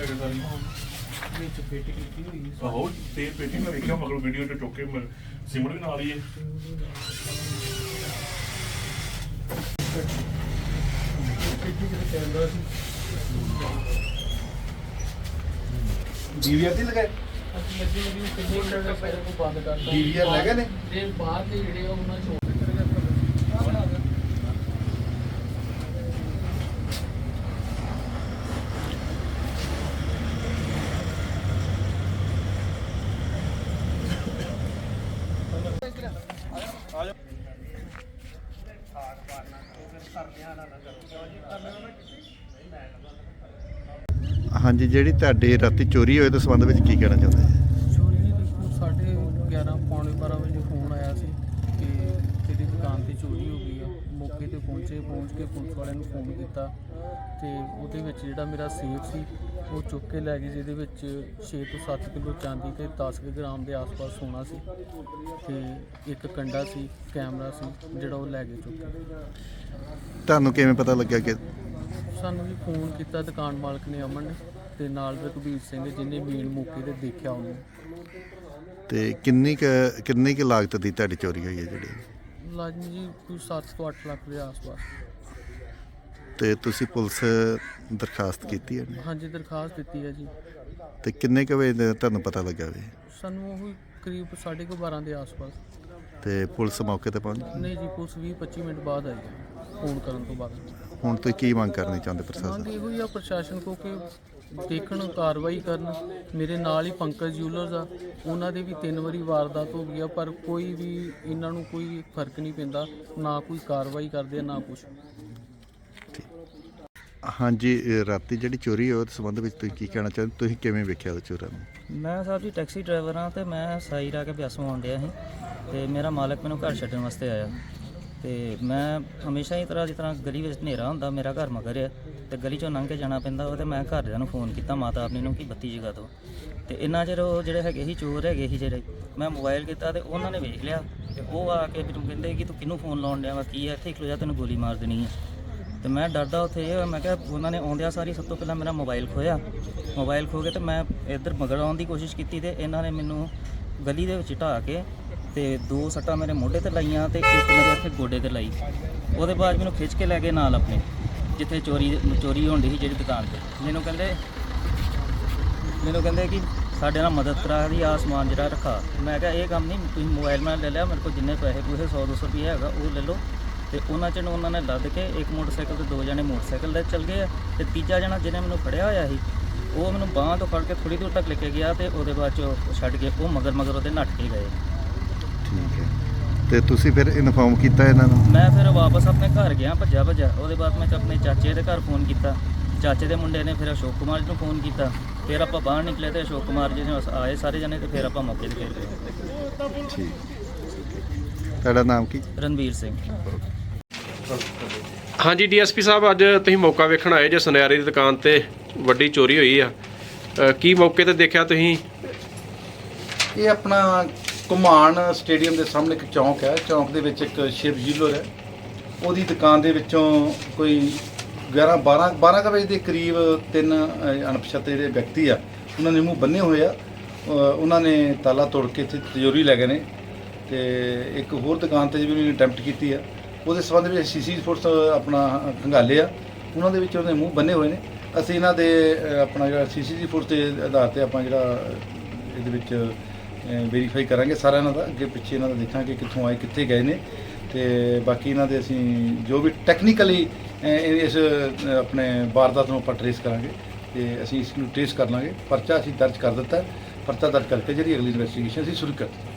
ਲੈ ਕੇ ਸਾਰੀ ਵਿੱਚ ਫਿੱਟ ਕੀਤੀ ਹੋਈ ਸੀ ਆਹੋ ਤੇ ਪੇਟੀ ਮੈਂ ਵੇਖਿਆ ਮਗਰ ਵੀਡੀਓ ਤੇ ਚੁੱਕ ਕੇ ਮੈਂ- ਸਿਮਰ ਵੀ ਨਾਲ ਹੀ ਹੈ। ਪੇਟੀ ਜਿਹੜਾ ਕੈਮਰਾ ਸੀ। ਡੀਵੀਆਰ ਤੇ ਲਗਾਏ? ਅਸੀਂ ਅੱਗੇ ਵੀ ਕਿੰਨੇ ਕੋ ਬੰਦ ਕਰਤਾ। DVR ਲੈ ਗਏ ਨੇ? ਦੇ ਬਾਅਦ ਦੇ ਜਿਹੜੇ ਉਹਨਾਂ ਚੋਂ ਹਾਂਜੀ, ਜਿਹੜੀ ਤੁਹਾਡੇ ਰਾਤੀ ਚੋਰੀ ਹੋਏ ਦੇ ਸੰਬੰਧ ਵਿੱਚ ਕੀ ਕਹਿਣਾ ਚਾਹੁੰਦੇ ਜੀ ਚੋਰੀ ਦੀ ਦੇਖੋ, ਸਾਡੇ 11 ਪੌਣੇ 12 ਵਜੇ ਫੋਨ ਆਇਆ ਸੀ ਕਿ ਤੇਰੀ ਦੁਕਾਨ ਤੇ ਚੋਰੀ ਹੋ ਗਈ ਆ। ਮੌਕੇ ਤੇ ਪਹੁੰਚੇ, ਪਹੁੰਚ ਕੇ ਪੁਲਿਸ ਵਾਲਿਆਂ ਨੂੰ ਫੋਨ ਕੀਤਾ। ਤੇ ਉਹਦੇ ਵਿੱਚ ਜਿਹੜਾ ਮੇਰਾ ਸੇਫ ਸੀ ਉਹ ਚੁੱਕ ਕੇ ਲੈ ਗਏ ਜਿਹਦੇ ਵਿੱਚ 6 ਤੋਂ 7 ਕਿਲੋ ਚਾਂਦੀ ਤੇ 10 ਕੁ ਗ੍ਰਾਮ ਦੇ ਆਸ-ਪਾਸ ਸੋਨਾ ਸੀ ਤੇ ਇੱਕ ਕੰਡਾ ਸੀ ਕੈਮਰਾ ਸੀ ਜਿਹੜਾ ਉਹ ਲੈ ਗਏ ਚੁੱਕ ਕੇ ਤੁਹਾਨੂੰ ਕਿਵੇਂ ਪਤਾ ਲੱਗਿਆ ਕਿ ਸਾਨੂੰ ਵੀ ਫੋਨ ਕੀਤਾ ਦੁਕਾਨ ਮਾਲਕ ਨੇ ਅਮਨ ਨੇ ਤੇ ਨਾਲ ਰਘਬੀਰ ਸਿੰਘ ਜਿਹਨੇ ਮੇਨ ਮੌਕੇ ਤੇ ਦੇਖਿਆ ਉਹਨੂੰ। ਤੇ ਕਿੰਨੀ ਕੁ ਕਿੰਨੀ ਕੁ ਲਾਗਤ ਦੀ ਤੁਹਾਡੀ ਚੋਰੀ ਹੋਈ ਹੈ ਜਿਹੜੀ? ਲਾਜ਼ਮੀ ਜੀ ਕੋਈ 7 ਤੋਂ 8 ਲੱਖ ਦੇ ਆਸ-ਪਾਸ। ਤੇ ਤੁਸੀਂ ਪੁਲਿਸ ਦਰਖਾਸਤ ਕੀਤੀ ਹੈ? ਹਾਂਜੀ ਦਰਖਾਸਤ ਦਿੱਤੀ ਹੈ ਜੀ। ਤੇ ਕਿੰਨੇ ਕੁ ਵਜੇ ਦਾ ਤੁਹਾਨੂੰ ਪਤਾ ਲੱਗਾ ਵੀ ਸਾਨੂੰ ਉਹ ਕਰੀਬ 12:30 ਦੇ ਆਸ-ਪਾਸ। ਤੇ ਪੁਲਿਸ ਮੌਕੇ ਤੇ ਪਹੁੰਚ ਗਈ? ਨਹੀਂ ਜੀ ਪੁਲਿਸ 20-25 ਮਿੰਟ ਬਾਅਦ ਆਈ ਹੈ ਫੋਨ ਕਰਨ ਤੋਂ ਬਾਅਦ। ਹੁਣ ਤੁਸੀਂ ਕੀ ਮੰਗ ਕਰਨੀ ਚਾਹੁੰਦੇ ਪ੍ਰਸ਼ਾਸਨ ਮੰਗ ਇਹੋ ਹੀ ਆ ਪ੍ਰਸ਼ਾਸਨ ਕੋ ਕਿ ਦੇਖਣ ਕਾਰਵਾਈ ਕਰਨ। ਮੇਰੇ ਨਾਲ ਹੀ ਪੰਕਜ ਜੂਲਰਸ ਆ। ਉਹਨਾਂ ਦੇ ਵੀ ਤਿੰਨ ਵਾਰੀ ਵਾਰਦਾਤ ਹੋ ਗਈ ਆ ਪਰ ਕੋਈ ਵੀ ਇਹਨਾਂ ਨੂੰ ਕੋਈ ਫ਼ਰਕ ਨਹੀਂ ਪੈਂਦਾ। ਨਾ ਕੋਈ ਕਾਰਵਾਈ ਕਰਦੇ ਆ ਨਾ ਕੁਝ ਹਾਂਜੀ ਰਾਤੀ ਜਿਹੜੀ ਚੋਰੀ ਹੋਈ, ਉਹਦੇ ਸੰਬੰਧ ਵਿੱਚ ਤੁਸੀਂ ਕੀ ਕਹਿਣਾ ਚਾਹੁੰਦੇ? ਤੁਸੀਂ ਕਿਵੇਂ ਵੇਖਿਆ ਉਹ ਚੋਰਾਂ ਨੂੰ? ਮੈਂ ਸਾਹਿਬ ਜੀ ਟੈਕਸੀ ਡਰਾਈਵਰ ਹਾਂ ਤੇ ਮੈਂ ਸਾਈ ਰਾ ਕੇ ਬਿਆਸੋਂ ਆਉਣ ਡਿਆ ਸੀ ਤੇ ਮੇਰਾ ਮਾਲਕ ਮੈਨੂੰ ਘਰ ਛੱਡਣ ਵਾਸਤੇ ਆਇਆ। ਤੇ ਮੈਂ ਹਮੇਸ਼ਾ ਹੀ ਤਰ੍ਹਾਂ ਜਿਸ ਤਰ੍ਹਾਂ ਗਲੀ ਵਿੱਚ ਹਨੇਰਾ ਹੁੰਦਾ, ਮੇਰਾ ਘਰ ਮਗਰ ਆ ਤੇ ਗਲੀ ਚੋਂ ਲੰਘ ਕੇ ਜਾਣਾ ਪੈਂਦਾ ਉਹ ਤੇ ਮੈਂ ਘਰਦਿਆਂ ਨੂੰ ਫੋਨ ਕੀਤਾ, ਮਾਤਾ ਆਪਣੀ ਨੂੰ ਕਿ ਬੱਤੀ ਜਗਾ ਦਿਓ। ਤੇ ਇੰਨਾ ਚਿਰ ਉਹ ਜਿਹੜੇ ਹੈਗੇ ਸੀ, ਚੋਰ ਹੈਗੇ ਸੀ ਜਿਹੜੇ, ਮੈਂ ਮੋਬਾਈਲ ਕੀਤਾ ਤੇ ਉਹਨਾਂ ਨੇ ਵੇਖ ਲਿਆ ਤੇ ਉਹ ਆ ਕੇ ਮੈਨੂੰ ਕਹਿੰਦੇ ਕਿ ਤੂੰ ਕਿਹਨੂੰ ਫੋਨ ਲਾਉਣ ਡਿਆ ਵਾ, ਕੀ ਹੈ ਇੱਥੇ ਖਲੋ ਜਾ ਤੈਨੂੰ ਗੋਲੀ ਮਾਰ ਦੇਣੀ ਹੈ ਤੇ ਮੈਂ ਡਰਦਾ ਉੱਥੇ ਇਹ ਹੋਇਆ, ਮੈਂ ਕਿਹਾ ਉਹਨਾਂ ਨੇ ਆਉਂਦਿਆਂ ਸਾਰੀ ਸਭ ਤੋਂ ਪਹਿਲਾਂ ਮੇਰਾ ਮੋਬਾਈਲ ਖੋਇਆ ਮੋਬਾਈਲ ਖੋ ਕੇ ਤੇ ਮੈਂ ਇੱਧਰ ਮਗਰ ਆਉਣ ਦੀ ਕੋਸ਼ਿਸ਼ ਕੀਤੀ ਤੇ ਇਹਨਾਂ ਨੇ ਮੈਨੂੰ ਗਲੀ ਦੇ ਵਿੱਚ ਢਾਹ ਕੇ ਤੇ ਦੋ ਸੱਟਾਂ ਮੇਰੇ ਮੋਢੇ ਤੇ ਲਾਈਆਂ ਤੇ ਇੱਕ ਮੇਰੇ ਇੱਥੇ ਗੋਡੇ ਤੇ ਲਾਈ। ਉਹਦੇ ਬਾਅਦ ਮੈਨੂੰ ਖਿੱਚ ਕੇ ਲੈ ਗਏ ਨਾਲ ਆਪਣੇ ਜਿੱਥੇ ਚੋਰੀ ਚੋਰੀ ਹੁੰਦੀ ਸੀ ਜਿਹੜੀ ਦੁਕਾਨ ਤੇ। ਮੈਨੂੰ ਕਹਿੰਦੇ ਮੈਨੂੰ ਕਹਿੰਦੇ ਕਿ ਸਾਡੇ ਨਾਲ ਮਦਦ ਕਰਾ ਦੀ ਆ ਸਮਾਨ ਜਿਹੜਾ ਰੱਖਾ। ਮੈਂ ਕਿਹਾ ਇਹ ਕੰਮ ਨਹੀਂ ਤੁਸੀਂ ਮੋਬਾਈਲ ਮੈਂ ਲੈ ਲਿਆ ਮੇਰੇ ਕੋਲ ਜਿੰਨੇ ਪੈਸੇ ਪੂਸੇ 100 200 ਰੁਪਏ ਹੈਗਾ ਉਹ ਲੈ ਲਓ। ਤੇ ਉਹਨਾਂ ਚ ਨੂੰ ਉਹਨਾਂ ਨੇ ਲੱਦ ਕੇ ਇੱਕ ਮੋਟਰਸਾਈਕਲ ਤੇ ਦੋ ਜਣੇ ਮੋਟਰਸਾਈਕਲ ਤੇ ਚੱਲ ਗਏ ਆ ਤੇ ਤੀਜਾ ਜਣਾ ਜਿਹਨੇ ਮੈਨੂੰ ਫੜਿਆ ਹੋਇਆ ਸੀ ਉਹ ਮੈਨੂੰ ਬਾਹਾਂ ਤੋਂ ਫੜ ਕੇ ਥੋੜੀ ਦੂਰ ਤੱਕ ਲੈ ਕੇ ਗਿਆ ਤੇ ਉਹਦੇ ਬਾਅਦ ਚ ਉਹ ਛੱਡ ਕੇ ਉਹ ਮਗਰ ਮਗਰ ਉਹਦੇ ਨੱਠ ਕੇ ਗਏ। ਠੀਕ ਹੈ। ਤੇ ਤੁਸੀਂ ਫਿਰ ਇਨਫੋਰਮ ਕੀਤਾ ਇਹਨਾਂ ਨੂੰ? ਮੈਂ ਫਿਰ ਵਾਪਸ ਆਪਣੇ ਘਰ ਗਿਆ ਭੱਜਾ ਭੱਜਾ ਉਹਦੇ ਬਾਅਦ ਮੈਂ ਆਪਣੇ ਚਾਚੇ ਦੇ ਘਰ ਫੋਨ ਕੀਤਾ। ਚਾਚੇ ਦੇ ਮੁੰਡੇ ਨੇ ਫਿਰ ਅਸ਼ੋਕ ਕੁਮਾਰ ਜੀ ਨੂੰ ਫੋਨ ਕੀਤਾ। ਫਿਰ ਆਪਾਂ ਬਾਹਰ ਨਿਕਲੇ ਤੇ ਅਸ਼ੋਕ ਕੁਮਾਰ ਜੀ ਨੇ ਆਏ ਸਾਰੇ ਜਣੇ ਤੇ ਫਿਰ ਆਪਾਂ ਮੌਕੇ ਤੇ ਫਿਰ ਗਏ ਠੀਕ। ਤੁਹਾਡਾ ਨਾਮ ਕੀ? ਰਣਵੀਰ ਸਿੰਘ। ਹਾਂਜੀ ਡੀਐਸਪੀ ਸਾਹਿਬ ਅੱਜ ਤੁਸੀਂ ਮੌਕਾ ਵੇਖਣ ਆਏ ਜੇ ਸੁਨਿਆਰੇ ਦੀ ਦੁਕਾਨ ਤੇ ਵੱਡੀ ਚੋਰੀ ਹੋਈ ਆ। ਅ, ਕੀ ਮੌਕੇ ਤੇ ਦੇਖਿਆ ਤੁਸੀਂ? ਇਹ ਆਪਣਾ ਕੁਮਾਨ ਸਟੇਡੀਅਮ ਦੇ ਸਾਹਮਣੇ ਇੱਕ ਚੌਂਕ ਹੈ। ਚੌਂਕ ਦੇ ਵਿੱਚ ਇੱਕ ਸ਼ਿਵ ਜੀਲਰ ਹੈ। ਉਹਦੀ ਦੁਕਾਨ ਦੇ ਵਿੱਚੋਂ ਕੋਈ 11 12 12 ਕੁ ਵਜੇ ਦੇ ਕਰੀਬ ਤਿੰਨ ਅਹ, ਅਣਪਛਾਤੇ ਜਿਹੜੇ ਵਿਅਕਤੀ ਆ ਉਹਨਾਂ ਨੇ ਮੂੰਹ ਬੰਨੇ ਹੋਏ ਆ। ਅਹ, ਉਹਨਾਂ ਨੇ ਤਾਲਾ ਤੋੜ ਕੇ ਇੱਥੇ ਤਿਜੋਰੀ ਲੈ ਗਏ ਨੇ। ਤੇ ਇੱਕ ਹੋਰ ਦੁਕਾਨ ਤੇ ਵੀ ਉਹਨੇ ਅਟੈਂਪਟ ਕੀਤੀ ਆ। ਉਹਦੇ ਸੰਬੰਧ ਵਿੱਚ ਸੀਸੀ ਫੋਰਸ ਆਪਣਾ ਖੰਗਾਲੇ ਆ। ਉਹਨਾਂ ਦੇ ਵਿੱਚ ਉਹਦੇ ਮੂੰਹ ਬੰਨੇ ਹੋਏ ਨੇ। ਅਸੀਂ ਇਹਨਾਂ ਦੇ ਆਪਣਾ ਜਿਹੜਾ ਸੀਸੀ ਫੋਰਸ ਦੇ ਆਧਾਰ ਤੇ ਆਪਾਂ ਜਿਹੜਾ ਇਹਦੇ ਵਿੱਚ ਵੈਰੀਫਾਈ ਕਰਾਂਗੇ ਸਾਰਾ ਇਹਨਾਂ ਦਾ ਅੱਗੇ ਪਿੱਛੇ ਇਹਨਾਂ ਦਾ ਦੇਖਾਂਗੇ ਕਿੱਥੋਂ ਆਏ, ਕਿੱਥੇ ਗਏ ਨੇ। ਤੇ ਬਾਕੀ ਇਹਨਾਂ ਦੇ ਅਸੀਂ ਜੋ ਵੀ ਟੈਕਨੀਕਲੀ ਇਸ ਆਪਣੇ ਵਾਰਦਾਤ ਨੂੰ ਆਪਾਂ ਟਰੇਸ ਕਰਾਂਗੇ। ਤੇ ਅਸੀਂ ਇਸ ਨੂੰ ਟਰੇਸ ਕਰ ਲਾਂਗੇ। ਪਰਚਾ ਅਸੀਂ ਦਰਜ ਕਰ ਦਿੱਤਾ। ਪਰਚਾ ਦਰਜ ਕਰਕੇ ਜਿਹੜੀ ਅਗਲੀ ਇਨਵੈਸਟੀਗੇਸ਼ਨ ਅਸੀਂ ਸ਼ੁਰੂ ਕਰ ਦਿੱਤੀ।